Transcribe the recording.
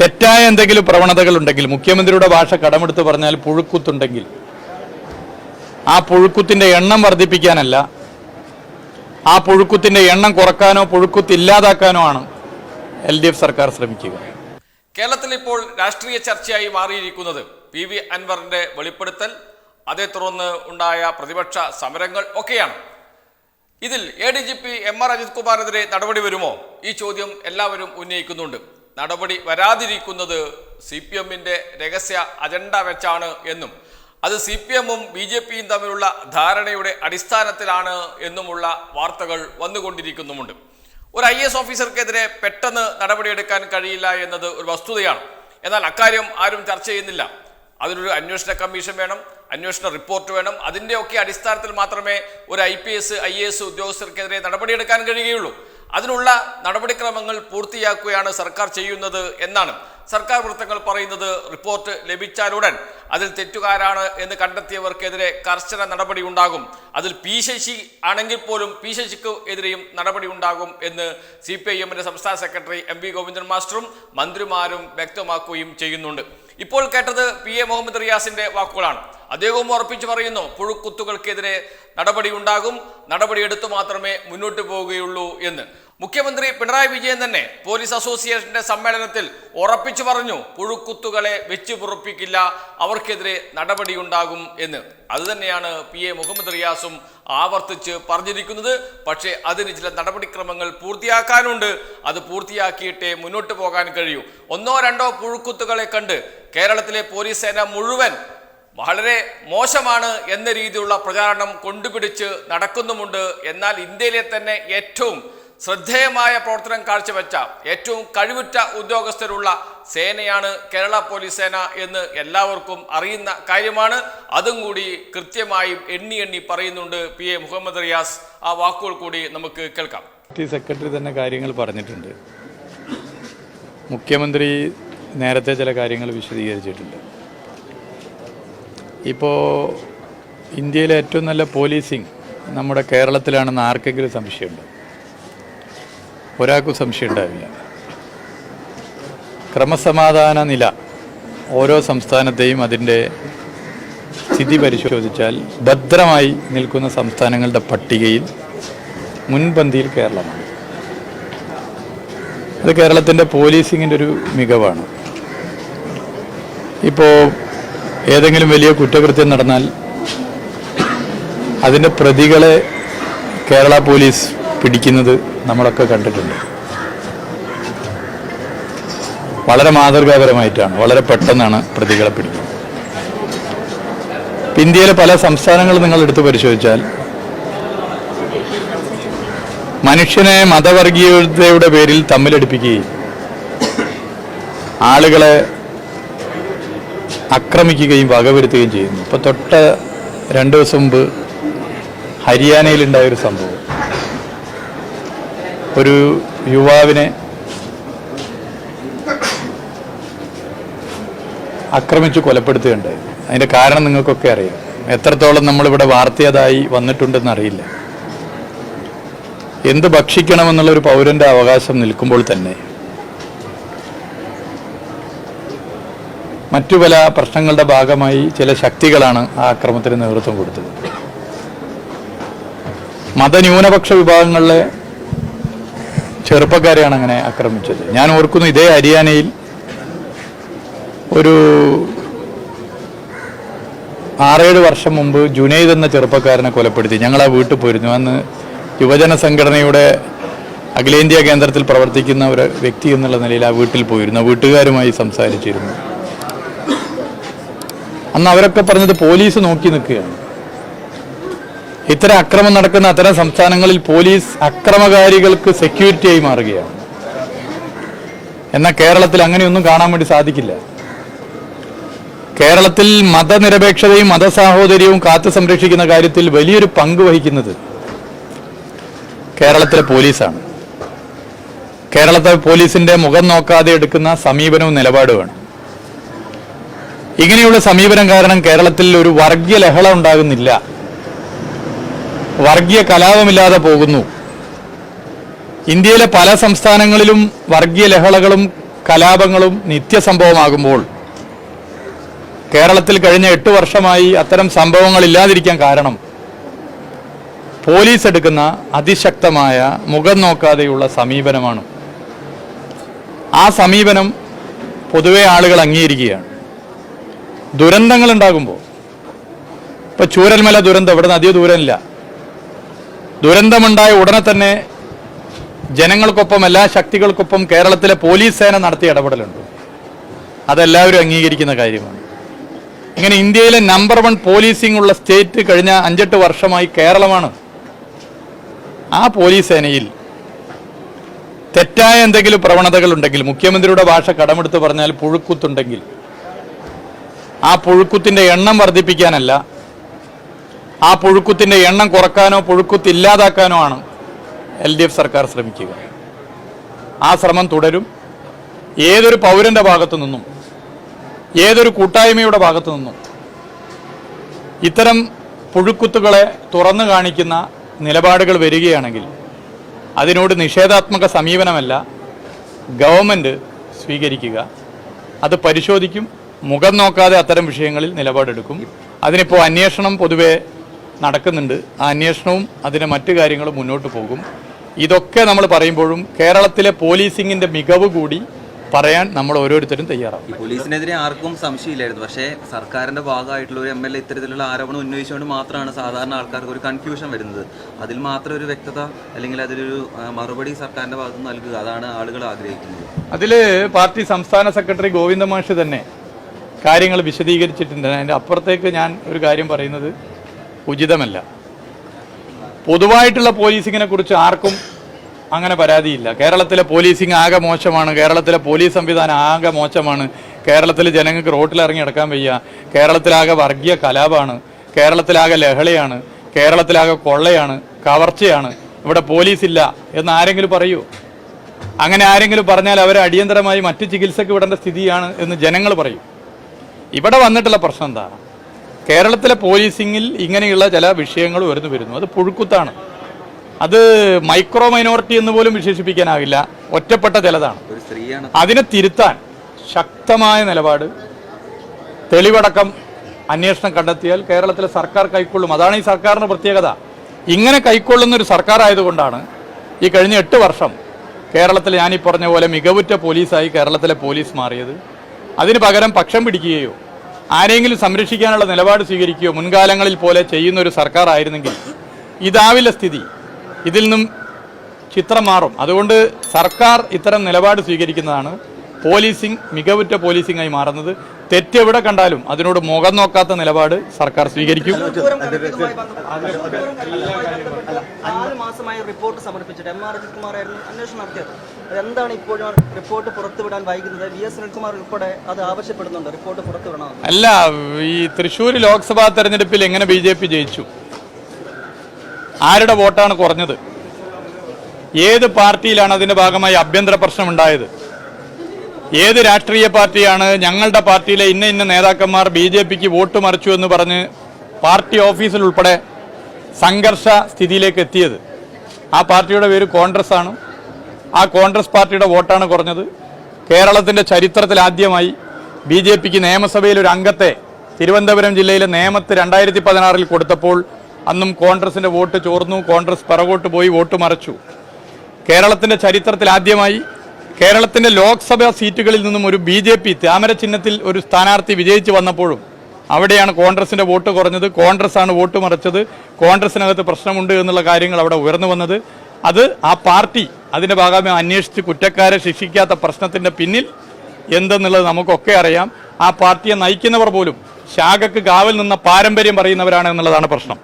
തെറ്റായ എന്തെങ്കിലും പ്രവണതകൾ ഉണ്ടെങ്കിൽ മുഖ്യമന്ത്രിയുടെ ഭാഷ കടമെടുത്ത് പറഞ്ഞാൽ പുഴുക്കുത്തുണ്ടെങ്കിൽ ആ പുഴുക്കുത്തിന്റെ എണ്ണം വർദ്ധിപ്പിക്കാനല്ല ആ പുഴുക്കുത്തിന്റെ എണ്ണം കുറക്കാനോ പുഴുക്കുത്ത് ഇല്ലാതാക്കാനോ ആണ് എൽ ഡി എഫ് സർക്കാർ ശ്രമിക്കുക. കേരളത്തിൽ ഇപ്പോൾ രാഷ്ട്രീയ ചർച്ചയായി മാറിയിരിക്കുന്നത് പി വി അൻവറിന്റെ വെളിപ്പെടുത്തൽ അതേ തുടർന്ന് ഉണ്ടായ പ്രതിപക്ഷ സമരങ്ങൾ ഒക്കെയാണ്. ഇതിൽ A D G P M R Ajith കുമാറിനെതിരെ നടപടി വരുമോ? ഈ ചോദ്യം എല്ലാവരും ഉന്നയിക്കുന്നുണ്ട്. നടപടി വരാതിരിക്കുന്നത് സി പി എമ്മിന്റെ രഹസ്യ അജണ്ട വെച്ചാണ് എന്നും അത് സി പി എമ്മും ബി ജെ പിയും തമ്മിലുള്ള ധാരണയുടെ അടിസ്ഥാനത്തിലാണ് എന്നുമുള്ള വാർത്തകൾ വന്നുകൊണ്ടിരിക്കുന്നുമുണ്ട്. ഒരു ഐ എസ് ഓഫീസർക്കെതിരെ പെട്ടെന്ന് നടപടിയെടുക്കാൻ കഴിയില്ല എന്നത് ഒരു വസ്തുതയാണ്. എന്നാൽ അക്കാര്യം ആരും ചർച്ച ചെയ്യുന്നില്ല. അതിനൊരു അന്വേഷണ കമ്മീഷൻ വേണം അന്വേഷണ റിപ്പോർട്ട് വേണം. അതിന്റെയൊക്കെ അടിസ്ഥാനത്തിൽ മാത്രമേ ഒരു I P S I A S ഉദ്യോഗസ്ഥർക്കെതിരെ നടപടിയെടുക്കാൻ കഴിയുകയുള്ളൂ. അതിനുള്ള നടപടിക്രമങ്ങൾ പൂർത്തിയാക്കുകയാണ് സർക്കാർ ചെയ്യുന്നത് എന്നാണ്. സർക്കാർ വൃത്തങ്ങൾ പറയുന്നത് റിപ്പോർട്ട് ലഭിച്ചാലുടൻ അതിൽ തെറ്റുകാരാണ് എന്ന് കണ്ടെത്തിയവർക്കെതിരെ കർശന നടപടി ഉണ്ടാകും. അതിൽ പി ശശി ആണെങ്കിൽ പോലും പി ശശിക്ക് എതിരെയും നടപടി ഉണ്ടാകും എന്ന് സി പി ഐ എമ്മിന്റെ സംസ്ഥാന സെക്രട്ടറി എം വി ഗോവിന്ദൻ മാസ്റ്ററും മന്ത്രിമാരും വ്യക്തമാക്കുകയും ചെയ്യുന്നുണ്ട്. ഇപ്പോൾ കേട്ടത് പി എ മുഹമ്മദ് റിയാസിന്റെ വാക്കുകളാണ്. അദ്ദേഹവും ഉറപ്പിച്ചു പറയുന്നു പുഴുക്കുത്തുകൾക്കെതിരെ നടപടി ഉണ്ടാകും നടപടി എടുത്തു മാത്രമേ മുന്നോട്ട് പോവുകയുള്ളൂ എന്ന്. മുഖ്യമന്ത്രി പിണറായി വിജയൻ തന്നെ പോലീസ് അസോസിയേഷന്റെ സമ്മേളനത്തിൽ ഉറപ്പിച്ചു പറഞ്ഞു പുഴുക്കുത്തുകളെ വെച്ചു പുറപ്പിക്കില്ല അവർക്കെതിരെ നടപടിയുണ്ടാകും എന്ന്. അതുതന്നെയാണ് പി എ മുഹമ്മദ് റിയാസും ആവർത്തിച്ച് പറഞ്ഞിരിക്കുന്നത്. പക്ഷേ അതിന് ചില നടപടിക്രമങ്ങൾ പൂർത്തിയാക്കാനുണ്ട്. അത് പൂർത്തിയാക്കിയിട്ടേ മുന്നോട്ട് പോകാൻ കഴിയൂ. ഒന്നോ രണ്ടോ പുഴുക്കുത്തുകളെ കണ്ട് കേരളത്തിലെ പോലീസ് സേന മുഴുവൻ വളരെ മോശമാണ് എന്ന രീതിയിലുള്ള പ്രചാരണം കൊണ്ടുപിടിച്ച് നടക്കുന്നുമുണ്ട്. എന്നാൽ ഇന്ത്യയിലെ തന്നെ ഏറ്റവും ശ്രദ്ധേയമായ പ്രവർത്തനം കാഴ്ചവെച്ച ഏറ്റവും കഴിവുറ്റ ഉദ്യോഗസ്ഥരുള്ള സേനയാണ് കേരള പോലീസ് സേന എന്ന് എല്ലാവർക്കും അറിയുന്ന കാര്യമാണ്. അതും കൂടി കൃത്യമായും എണ്ണി എണ്ണി പറയുന്നുണ്ട് പി എ മുഹമ്മദ് റിയാസ്. ആ വാക്കുകൾ കൂടി നമുക്ക് കേൾക്കാം. ടി സെക്രട്ടറി തന്നെ കാര്യങ്ങൾ പറഞ്ഞിട്ടുണ്ട്. മുഖ്യമന്ത്രി നേരത്തെ ചില കാര്യങ്ങൾ വിശദീകരിച്ചിട്ടുണ്ട്. ഇപ്പോൾ ഇന്ത്യയിലെ ഏറ്റവും നല്ല പോലീസിങ് നമ്മുടെ കേരളത്തിലാണെന്ന് ആർക്കെങ്കിലും സംശയമുണ്ട്? ഒരാൾക്കും സംശയം ഉണ്ടാവില്ല. ക്രമസമാധാന നില ഓരോ സംസ്ഥാനത്തെയും അതിന്റെ സ്ഥിതി പരിശോധിച്ചാൽ ഭദ്രമായി നിൽക്കുന്ന സംസ്ഥാനങ്ങളുടെ പട്ടികയിൽ മുൻപന്തിയിൽ കേരളമാണ്. അത് കേരളത്തിന്റെ പോലീസിങ്ങിന്റെ ഒരു മികവാണ്. ഇപ്പോൾ ഏതെങ്കിലും വലിയ കുറ്റകൃത്യം നടന്നാൽ അതിന്റെ പ്രതികളെ കേരള പോലീസ് പിടിക്കുന്നത് നമ്മളൊക്കെ കണ്ടിട്ടുണ്ട്. വളരെ മാതൃകാപരമായിട്ടാണ് വളരെ പെട്ടെന്നാണ് പ്രതികളെ പിടിക്കുന്നത്. ഇന്ത്യയിലെ പല സംസ്ഥാനങ്ങളും നിങ്ങൾ എടുത്തു പരിശോധിച്ചാൽ മനുഷ്യനെ മതവർഗീയതയുടെ പേരിൽ തമ്മിലടിപ്പിക്കുകയും ആളുകളെ ആക്രമിക്കുകയും വകവരുത്തുകയും ചെയ്യുന്നു. ഇപ്പൊ തൊട്ട് രണ്ട് ദിവസം മുമ്പ് ഹരിയാനയിലുണ്ടായ ഒരു സംഭവം. ഒരു യുവാവിനെ ആക്രമിച്ചു കൊലപ്പെടുത്തുകയുണ്ടായി. അതിന്റെ കാരണം നിങ്ങൾക്കൊക്കെ അറിയാം. എത്രത്തോളം നമ്മളിവിടെ വാർത്തയതായി വന്നിട്ടുണ്ടെന്ന് അറിയില്ല. എന്ത് ഭക്ഷിക്കണമെന്നുള്ള ഒരു പൗരന്റെ അവകാശം നിൽക്കുമ്പോൾ തന്നെ മറ്റു പല പ്രശ്നങ്ങളുടെ ഭാഗമായി ചില ശക്തികളാണ് ആ അക്രമത്തിന് നേതൃത്വം കൊടുത്തത്. മതന്യൂനപക്ഷ വിഭാഗങ്ങളിലെ ചെറുപ്പക്കാരെയാണ് അങ്ങനെ ആക്രമിച്ചത്. ഞാൻ ഓർക്കുന്നു ഇതേ ഹരിയാനയിൽ ഒരു ആറേഴ് വർഷം മുമ്പ് ജുനൈദ് എന്ന ചെറുപ്പക്കാരനെ കൊലപ്പെടുത്തി. ഞങ്ങൾ ആ വീട്ടിൽ പോയിരുന്നു. അന്ന് യുവജന സംഘടനയുടെ അഖിലേന്ത്യാ കേന്ദ്രത്തിൽ പ്രവർത്തിക്കുന്ന ഒരു വ്യക്തി എന്നുള്ള നിലയിൽ ആ വീട്ടിൽ പോയിരുന്നു. വീട്ടുകാരുമായി സംസാരിച്ചിരുന്നു. അന്ന് അവരൊക്കെ പറഞ്ഞത് പോലീസ് നോക്കി നിൽക്കുകയാണ്. ഇത്തരം അക്രമം നടക്കുന്ന അത്തരം സംസ്ഥാനങ്ങളിൽ പോലീസ് അക്രമകാരികൾക്ക് സെക്യൂരിറ്റിയായി മാറുകയാണ്. എന്നാൽ കേരളത്തിൽ അങ്ങനെയൊന്നും കാണാൻ വേണ്ടി സാധിക്കില്ല. കേരളത്തിൽ മതനിരപേക്ഷതയും മതസാഹോദര്യവും കാത്തു സംരക്ഷിക്കുന്ന കാര്യത്തിൽ വലിയൊരു പങ്ക് വഹിക്കുന്നത് കേരളത്തിലെ പോലീസാണ്. കേരളത്തെ പോലീസിന്റെ മുഖം നോക്കാതെ എടുക്കുന്ന സമീപനവും നിലപാടുമാണ്. ഇങ്ങനെയുള്ള സമീപനം കാരണം കേരളത്തിൽ ഒരു വർഗീയ ലഹള ഉണ്ടാകുന്നില്ല. വർഗീയ കലാപമില്ലാതെ പോകുന്നു. ഇന്ത്യയിലെ പല സംസ്ഥാനങ്ങളിലും വർഗീയ ലഹളകളും കലാപങ്ങളും നിത്യസംഭവമാകുമ്പോൾ കേരളത്തിൽ കഴിഞ്ഞ എട്ട് വർഷമായി അത്തരം സംഭവങ്ങൾ ഇല്ലാതിരിക്കാൻ കാരണം പോലീസ് എടുക്കുന്ന അതിശക്തമായ മുഖം നോക്കാതെയുള്ള സമീപനമാണ്. ആ സമീപനം പൊതുവെ ആളുകൾ അംഗീകരിക്കുകയാണ്. ദുരന്തങ്ങൾ ഉണ്ടാകുമ്പോൾ ഇപ്പൊ ചൂരൽമല ദുരന്തം ഇവിടെ നിന്ന് അധിക ദൂരമില്ല. ദുരന്തമുണ്ടായ ഉടനെ തന്നെ ജനങ്ങൾക്കൊപ്പം എല്ലാ ശക്തികൾക്കൊപ്പം കേരളത്തിലെ പോലീസ് സേന നടത്തിയ ഇടപെടലുണ്ട്. അതെല്ലാവരും അംഗീകരിക്കുന്ന കാര്യമാണ്. ഇങ്ങനെ ഇന്ത്യയിലെ നമ്പർ വൺ പോലീസിംഗ് ഉള്ള സ്റ്റേറ്റ് കഴിഞ്ഞ അഞ്ചെട്ട് വർഷമായി കേരളമാണ്. ആ പോലീസ് സേനയിൽ തെറ്റായ എന്തെങ്കിലും പ്രവണതകൾ ഉണ്ടെങ്കിൽ മുഖ്യമന്ത്രിയുടെ ഭാഷ കടമെടുത്ത് പറഞ്ഞാൽ പുഴുക്കുത്തുണ്ടെങ്കിൽ ആ പുഴുക്കുത്തിന്റെ എണ്ണം വർദ്ധിപ്പിക്കാനല്ല. ആ പുഴുക്കുത്തിന്റെ എണ്ണം കുറക്കാനോ പുഴുക്കുത്ത് ഇല്ലാതാക്കാനോ ആണ് എൽ ഡി എഫ് സർക്കാർ ശ്രമിക്കുക. ആ ശ്രമം തുടരും. ഏതൊരു പൗരന്റെ ഭാഗത്തു നിന്നും ഏതൊരു കൂട്ടായ്മയുടെ ഭാഗത്തു നിന്നും ഇത്തരം പുഴുക്കുത്തുകളെ തുറന്നു കാണിക്കുന്ന നിലപാടുകൾ വരികയാണെങ്കിൽ അതിനോട് നിഷേധാത്മക സമീപനമല്ല ഗവൺമെന്റ് സ്വീകരിക്കുക അത് പരിശോധിക്കും മുഖം നോക്കാതെ അത്തരം വിഷയങ്ങളിൽ നിലപാടെടുക്കും. അതിനിപ്പോൾ അന്വേഷണം പൊതുവേ നടക്കുന്നുണ്ട്. ആ അന്വേഷണവും അതിന്റെ മറ്റു കാര്യങ്ങളും മുന്നോട്ട് പോകും. ഇതൊക്കെ നമ്മൾ പറയുമ്പോഴും കേരളത്തിലെ പോലീസിങ്ങിന്റെ മികവ് കൂടി പറയാൻ നമ്മൾ ഓരോരുത്തരും തയ്യാറാവും. പോലീസിനെതിരെ ആർക്കും സംശയമില്ലായിരുന്നു. പക്ഷേ സർക്കാരിന്റെ ഭാഗമായിട്ടുള്ള ഒരു എം എൽ എ ഇത്തരത്തിലുള്ള ആരോപണം ഉന്നയിച്ചുകൊണ്ട് മാത്രമാണ് സാധാരണ ആൾക്കാർക്ക് ഒരു കൺഫ്യൂഷൻ വരുന്നത്. അതിൽ മാത്രം ഒരു വ്യക്തത അല്ലെങ്കിൽ അതിലൊരു മറുപടി സർക്കാരിന്റെ ഭാഗത്ത് നൽകുക അതാണ് ആളുകൾ ആഗ്രഹിക്കുന്നത്. അതിൽ പാർട്ടി സംസ്ഥാന സെക്രട്ടറി ഗോവിന്ദ മാഷ് തന്നെ കാര്യങ്ങൾ വിശദീകരിച്ചിട്ടുണ്ട്. അതിന്റെ അപ്പുറത്തേക്ക് ഞാൻ ഒരു കാര്യം പറയുന്നത് ഉചിതമല്ല. പൊതുവായിട്ടുള്ള പോലീസിങ്ങിനെ കുറിച്ച് ആർക്കും അങ്ങനെ പരാതിയില്ല. കേരളത്തിലെ പോലീസിങ് ആകെ മോശമാണ്. കേരളത്തിലെ പോലീസ് സംവിധാനം ആകെ മോശമാണ്. കേരളത്തിൽ ജനങ്ങൾക്ക് റോട്ടിലിറങ്ങി നടക്കാൻ വയ്യ. കേരളത്തിലാകെ വർഗീയ കലാപമാണ് കേരളത്തിലാകെ ലഹളയാണ്. കേരളത്തിലാകെ കൊള്ളയാണ്. കവർച്ചയാണ്. ഇവിടെ പോലീസില്ല എന്ന് ആരെങ്കിലും പറയൂ. അങ്ങനെ ആരെങ്കിലും പറഞ്ഞാൽ അവരെ അടിയന്തരമായി മറ്റ് ചികിത്സയ്ക്ക് വിടേണ്ട സ്ഥിതിയാണ് എന്ന് ജനങ്ങൾ പറയും. ഇവിടെ വന്നിട്ടുള്ള പ്രശ്നം എന്താണ്? കേരളത്തിലെ പോലീസിങ്ങിൽ ഇങ്ങനെയുള്ള ചില വിഷയങ്ങൾ വരുന്നു വരുന്നു. അത് പുഴുക്കുത്താണ്. അത് മൈക്രോ മൈനോറിറ്റി എന്ന് പോലും വിശേഷിപ്പിക്കാനാവില്ല ഒറ്റപ്പെട്ട ചിലതാണ്. അതിനെ തിരുത്താൻ ശക്തമായ നിലപാട് തെളിവടക്കം അന്വേഷണം കണ്ടെത്തിയാൽ കേരളത്തിലെ സർക്കാർ കൈക്കൊള്ളും. അതാണ് ഈ സർക്കാരിന്റെ പ്രത്യേകത. ഇങ്ങനെ കൈക്കൊള്ളുന്ന ഒരു സർക്കാർ ആയതുകൊണ്ടാണ് ഈ കഴിഞ്ഞ എട്ട് വർഷം കേരളത്തിൽ ഞാൻ ഈ പറഞ്ഞ പോലെ മികവുറ്റ പോലീസായി കേരളത്തിലെ പോലീസ് മാറിയത്. അതിന് പകരം പക്ഷം പിടിക്കുകയോ ആരെങ്കിലും സംരക്ഷിക്കാനുള്ള നിലപാട് സ്വീകരിക്കുകയോ മുൻകാലങ്ങളിൽ പോലെ ചെയ്യുന്ന ഒരു സർക്കാർ ആയിരുന്നെങ്കിൽ ഇതാവില്ല സ്ഥിതി ഇതിൽ നിന്നും ചിത്രം മാറും. അതുകൊണ്ട് സർക്കാർ ഇത്തരം നിലപാട് സ്വീകരിക്കുന്നതാണ് പോലീസിംഗ് മികവുറ്റ പോലീസിംഗായി മാറുന്നത്. തെറ്റെവിടെ കണ്ടാലും അതിനോട് മുഖം നോക്കാത്ത നിലപാട് സർക്കാർ സ്വീകരിക്കും മാസമായി റിപ്പോർട്ട് സമർപ്പിച്ചിട്ട് എം ആർ അജിത് കുമാറായിരുന്നു അന്വേഷണം നടത്തിയത് എന്താണ് ഇപ്പോഴും റിപ്പോർട്ട് പുറത്തുവിടാൻ വൈകുന്നത് വി എസ് സുനിൽകുമാർ ഉൾപ്പെടെ അത് ആവശ്യപ്പെടുന്നുണ്ട് റിപ്പോർട്ട് അല്ല ഈ തൃശ്ശൂർ ലോക്സഭാ തെരഞ്ഞെടുപ്പിൽ എങ്ങനെ ബി ജെ പി ജയിച്ചു ആരുടെ വോട്ടാണ് കുറഞ്ഞത് ഏത് പാർട്ടിയിലാണ് അതിന്റെ ഭാഗമായി ആഭ്യന്തര പ്രശ്നം ഉണ്ടായത് ഏത് രാഷ്ട്രീയ പാർട്ടിയാണ് ഞങ്ങളുടെ പാർട്ടിയിലെ ഇന്ന ഇന്ന നേതാക്കന്മാർ ബി ജെ പിക്ക് വോട്ട് മറിച്ചു എന്ന് പറഞ്ഞ് പാർട്ടി ഓഫീസിൽ ഉൾപ്പെടെ സംഘർഷ സ്ഥിതിയിലേക്ക് എത്തിയത്? ആ പാർട്ടിയുടെ പേര് കോൺഗ്രസ് ആണ്. ആ കോൺഗ്രസ് പാർട്ടിയുടെ വോട്ടാണ് കുറഞ്ഞത്. കേരളത്തിന്റെ ചരിത്രത്തിൽ ആദ്യമായി ബി ജെ പിക്ക് നിയമസഭയിൽ ഒരു അംഗത്തെ തിരുവനന്തപുരം ജില്ലയിലെ നിയമത്ത് രണ്ടായിരത്തി പതിനാറിൽ കൊടുത്തപ്പോൾ അന്നും കോൺഗ്രസിന്റെ വോട്ട് ചോർന്നു കോൺഗ്രസ് പിറകോട്ട് പോയി വോട്ട് മറച്ചു. കേരളത്തിന്റെ ചരിത്രത്തിൽ ആദ്യമായി കേരളത്തിന്റെ ലോക്സഭാ സീറ്റുകളിൽ നിന്നും ഒരു ബി ജെ പി താമര ചിഹ്നത്തിൽ ഒരു സ്ഥാനാർത്ഥി വിജയിച്ചു വന്നപ്പോഴും അവിടെയാണ് കോൺഗ്രസിന്റെ വോട്ട് കുറഞ്ഞത്. കോൺഗ്രസ് ആണ് വോട്ട് മറിച്ചത്. കോൺഗ്രസിനകത്ത് പ്രശ്നമുണ്ട് എന്നുള്ള കാര്യങ്ങൾ അവിടെ ഉയർന്നു വന്നത്. അത് ആ പാർട്ടി അതിന്റെ ഭാഗമായി അന്വേഷിച്ച് കുറ്റക്കാരെ ശിക്ഷിക്കാത്ത പ്രശ്നത്തിന്റെ പിന്നിൽ എന്തെന്നുള്ളത് നമുക്കൊക്കെ അറിയാം. ആ പാർട്ടിയെ നയിക്കുന്നവർ പോലും ശാഖക്ക് കാവൽ നിന്ന പാരമ്പര്യം പറയുന്നവരാണ് എന്നുള്ളതാണ് പ്രശ്നം.